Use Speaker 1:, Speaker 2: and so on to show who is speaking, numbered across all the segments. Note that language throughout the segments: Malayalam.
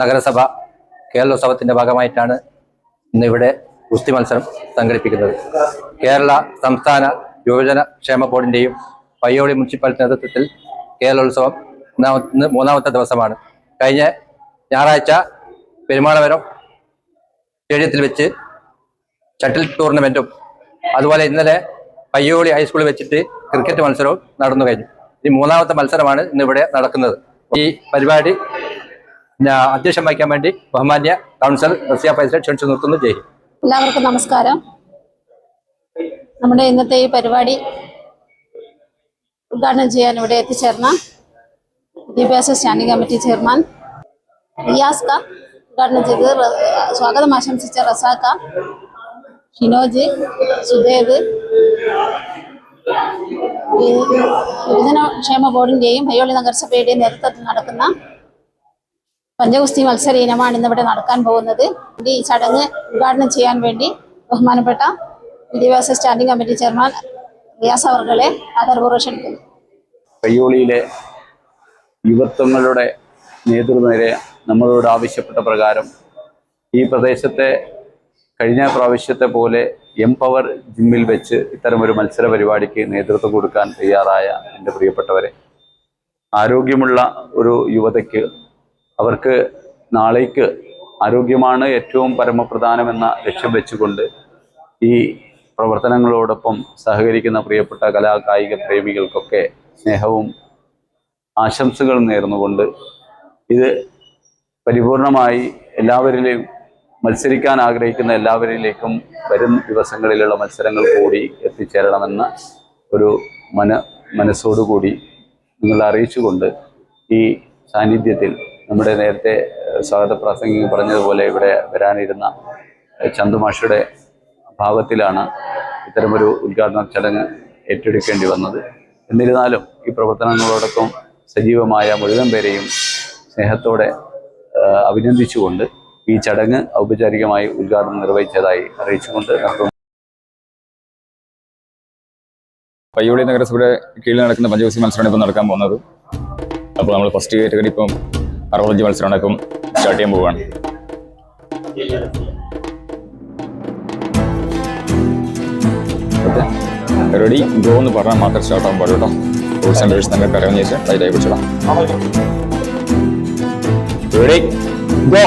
Speaker 1: നഗരസഭ കേരളോത്സവത്തിന്റെ ഭാഗമായിട്ടാണ് ഇന്ന് ഇവിടെ ഗുസ്തി മത്സരം സംഘടിപ്പിക്കുന്നത്. കേരള സംസ്ഥാന യുവജന ക്ഷേമ ബോർഡിന്റെയും പയ്യോളി മുനിസിപ്പാലിറ്റി നേതൃത്വത്തിൽ കേരളോത്സവം ഇന്ന് മൂന്നാമത്തെ ദിവസമാണ്. കഴിഞ്ഞ ഞായറാഴ്ച പെരുമാളവരം സ്റ്റേഡിയത്തിൽ വെച്ച് ഷട്ടിൽ ടൂർണമെന്റും അതുപോലെ ഇന്നലെ പയ്യോളി ഹൈസ്കൂളിൽ വെച്ചിട്ട് ക്രിക്കറ്റ് മത്സരവും നടന്നു കഴിഞ്ഞു. ഈ മൂന്നാമത്തെ മത്സരമാണ് ഇന്നിവിടെ നടക്കുന്നത്. ഈ പരിപാടി അധ്യക്ഷം വഹിക്കാൻ വേണ്ടി ബഹുമാന്യ കൗൺസിൽ റസിയ ഫൈസൽ ക്ഷണിച്ചു നിർത്തുന്നു. ജയ്
Speaker 2: എല്ലാവർക്കും നമസ്കാരം. നമ്മുടെ ഇന്നത്തെ ഈ പരിപാടി ഉദ്ഘാടനം ചെയ്യാൻ ഇവിടെ എത്തിച്ചേർന്ന വിദ്യാഭ്യാസ സ്റ്റാൻഡിംഗ് കമ്മിറ്റി ചെയർമാൻ റിയാസ് ക. ഉദ്ഘാടനം ചെയ്ത് സ്വാഗതം ആശംസിച്ച റസാക്ക ഷിനോജ് സുദേവ് ഈ യുവജന ക്ഷേമ ബോർഡിന്റെയും പയ്യോളി നഗരസഭയുടെയും നേതൃത്വത്തിൽ നടക്കുന്ന പഞ്ചഗുസ്തി മത്സര ഇനമാണ് ഇന്നിവിടെ നടക്കാൻ പോകുന്നത്. ഈ ചടങ്ങ് ഉദ്ഘാടനം ചെയ്യാൻ വേണ്ടി ബഹുമാനപ്പെട്ട വിദ്യാഭ്യാസ സ്റ്റാൻഡിംഗ് കമ്മിറ്റി ചെയർമാൻ റിയാസ് അവർകളെ ആദരപൂർവം ക്ഷണിക്കുന്നു.
Speaker 3: കയ്യോളിയിലെ യുവത്വങ്ങളുടെ നേതൃനിര നമ്മളോട് ആവശ്യപ്പെട്ട പ്രകാരം ഈ പ്രദേശത്തെ കഴിഞ്ഞ പ്രാവശ്യത്തെ പോലെ എംപവർ ജിമ്മിൽ വെച്ച് ഇത്തരമൊരു മത്സര പരിപാടിക്ക് നേതൃത്വം കൊടുക്കാൻ തയ്യാറായ എന്റെ പ്രിയപ്പെട്ടവരെ ആരോഗ്യമുള്ള ഒരു യുവതയ്ക്ക് അവർക്ക് നാളേക്ക് ആരോഗ്യമാണ് ഏറ്റവും പരമപ്രധാനമെന്ന ലക്ഷ്യം വെച്ചുകൊണ്ട് ഈ പ്രവർത്തനങ്ങളോടൊപ്പം സഹകരിക്കുന്ന പ്രിയപ്പെട്ട കലാ കായിക പ്രേമികൾക്കൊക്കെ സ്നേഹവും ആശംസകളും നേർന്നുകൊണ്ട് ഇത് പരിപൂർണമായി എല്ലാവരിലെയും മത്സരിക്കാൻ ആഗ്രഹിക്കുന്ന എല്ലാവരിലേക്കും വരും ദിവസങ്ങളിലുള്ള മത്സരങ്ങൾ കൂടി എത്തിച്ചേരണമെന്ന ഒരു മന മനസ്സോടുകൂടി നിങ്ങളെ അറിയിച്ചുകൊണ്ട് ഈ സാന്നിധ്യത്തിൽ നമ്മുടെ നേരത്തെ സ്വാഗത പ്രസംഗി പറഞ്ഞതുപോലെ ഇവിടെ വരാനിരുന്ന ചന്തുമാഷയുടെ ഭാവത്തിലാണ് ഇത്തരമൊരു ഉദ്ഘാടന ചടങ്ങ് ഏറ്റെടുക്കേണ്ടി വന്നത്. എന്നിരുന്നാലും ഈ പ്രവർത്തനങ്ങളോടൊപ്പം സജീവമായ മുഴുവൻ പേരെയും സ്നേഹത്തോടെ അഭിനന്ദിച്ചുകൊണ്ട് ഈ ചടങ്ങ് ഔപചാരികമായി ഉദ്ഘാടനം നിർവഹിച്ചതായി അറിയിച്ചുകൊണ്ട്
Speaker 4: പയ്യോളി നഗരസഭയുടെ കീഴിൽ നടക്കുന്ന പഞ്ചവസി മത്സരമാണ് ഇപ്പം നടക്കാൻ പോകുന്നത്. അപ്പോൾ നമ്മൾ ഫസ്റ്റ് കാറ്റഗറി ഇപ്പം അറുപത്തഞ്ച് മത്സരം അടക്കം സ്റ്റാർട്ട് ചെയ്യാൻ പോവുകയാണ്. റെഡി ഗോ എന്ന് പറഞ്ഞാൽ മാത്രം സ്റ്റാർട്ട് ആകാൻ പാടും കേട്ടോ. റൂൾസ് ആൻഡ് റേഴ്സ് നിങ്ങൾക്ക് അറിയാവുന്ന ശേഷം ടൈറ്റായി പിടിച്ചിടാം റെഡി ഗോ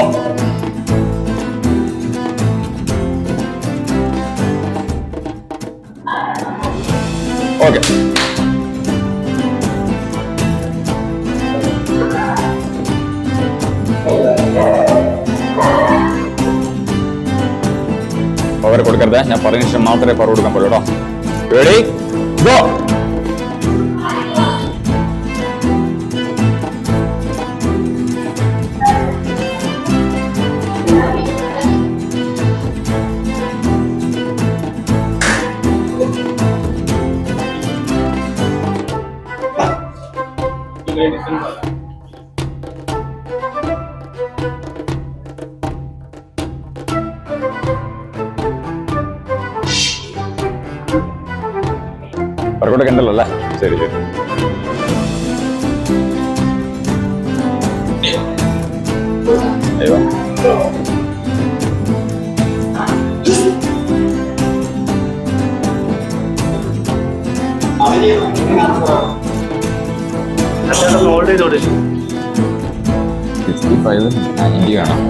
Speaker 4: ഓക്കെ കൊടുക്കരുത്. ഞാൻ പറഞ്ഞ ശേഷം മാത്രമേ പവർ കൊടുക്കാൻ കേട്ടോ. റെഡി ഗോ പവർ കൊടുക്കണ്ടല്ലോ അല്ലേ? ശരി ശരി. അയ്യോ സിക്സ്റ്റി ഫൈവ് നയന്റി വേണം.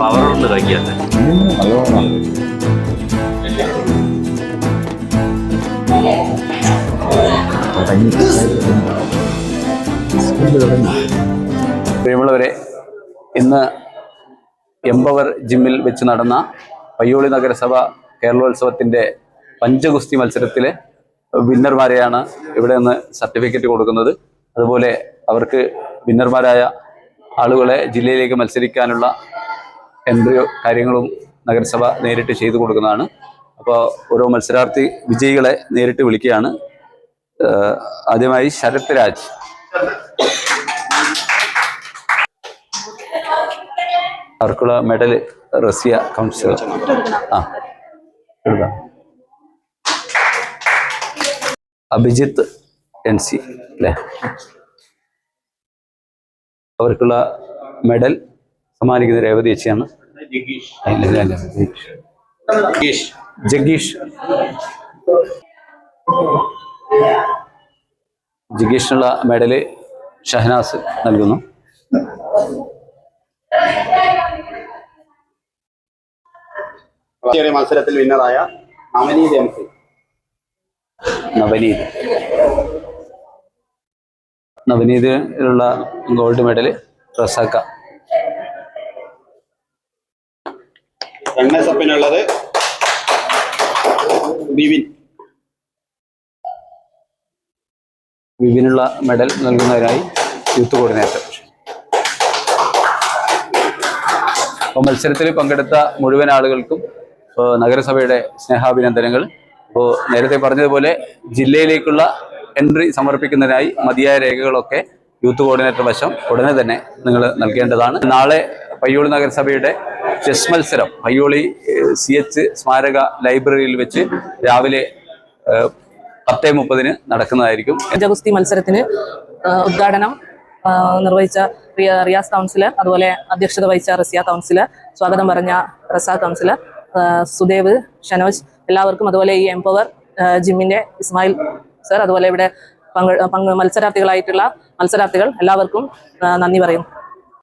Speaker 5: പവറുണ്ട് കഴിക്കാത്ത
Speaker 3: പ്രിയമുള്ളവരെ ഇന്ന് എംപവർ ജിമ്മിൽ വെച്ച് നടന്ന പയ്യോളി നഗരസഭ കേരളോത്സവത്തിന്റെ പഞ്ചഗുസ്തി മത്സരത്തിലെ വിന്നർമാരെയാണ് ഇവിടെ നിന്ന് സർട്ടിഫിക്കറ്റ് കൊടുക്കുന്നത്. അതുപോലെ അവർക്ക് വിന്നർമാരായ ആളുകളെ ജില്ലയിലേക്ക് മത്സരിക്കാനുള്ള എൻട്രിയോ കാര്യങ്ങളും നഗരസഭ നേരിട്ട് ചെയ്തു കൊടുക്കുന്നതാണ്. അപ്പോൾ ഓരോ മത്സരാർത്ഥി വിജയികളെ നേരിട്ട് വിളിക്കുകയാണ്. ആദ്യമായി ശരത് രാജ്. അവർക്കുള്ള മെഡൽ റസിയ കൗൺസിലർ. ആ അഭിജിത്ത് എൻ സി അല്ലേ? അവർക്കുള്ള മെഡൽ സമ്മാനിക്കുന്ന രേവതി ചേച്ചിയാണ്. ജഗീഷ്. ജഗീഷ്. ജഗീഷിനുള്ള മെഡൽ ഷഹനാസ് നൽകുന്നു.
Speaker 6: മത്സരത്തിൽ വിന്നറായ നവനീത് എം സി.
Speaker 3: നവനീത്. നവനീതിലുള്ള ഗോൾഡ് മെഡൽ റസാക്ക.
Speaker 6: റണ്ണേഴ്സപ്പിനുള്ളത് ബിവിൻ
Speaker 3: വിപിനുള്ള മെഡൽ നൽകുന്നവരായി യൂത്ത് കോർഡിനേറ്റർ. അപ്പോൾ മത്സരത്തിൽ പങ്കെടുത്ത മുഴുവൻ ആളുകൾക്കും നഗരസഭയുടെ സ്നേഹാഭിനന്ദനങ്ങൾ. അപ്പോൾ നേരത്തെ പറഞ്ഞതുപോലെ ജില്ലയിലേക്കുള്ള എൻട്രി സമർപ്പിക്കുന്നതിനായി മതിയായ രേഖകളൊക്കെ യൂത്ത് കോർഡിനേറ്റർ വശം ഉടനെ തന്നെ നിങ്ങൾ നൽകേണ്ടതാണ്. നാളെ പയ്യോളി നഗരസഭയുടെ ചെസ് മത്സരം പയ്യോളി സി എച്ച് സ്മാരക ലൈബ്രറിയിൽ വെച്ച് രാവിലെ പത്തേ മുപ്പതിന് നടക്കുന്നതായിരിക്കും.
Speaker 7: ജഗുസ്തി മത്സരത്തിന് ഉദ്ഘാടനം നിർവഹിച്ച റിയാസ് കൗൺസിലർ അതുപോലെ അധ്യക്ഷത വഹിച്ച റസിയ കൗൺസിലർ സ്വാഗതം പറഞ്ഞ റസ കൗൺസിലർ സുദേവ് ഷനോജ് എല്ലാവർക്കും അതുപോലെ ഈ എംപവർ ജിമ്മിന്റെ ഇസ്മായിൽ സർ അതുപോലെ ഇവിടെ പങ്കെ മത്സരാർത്ഥികളായിട്ടുള്ള മത്സരാർത്ഥികൾ എല്ലാവർക്കും നന്ദി പറയുന്നു.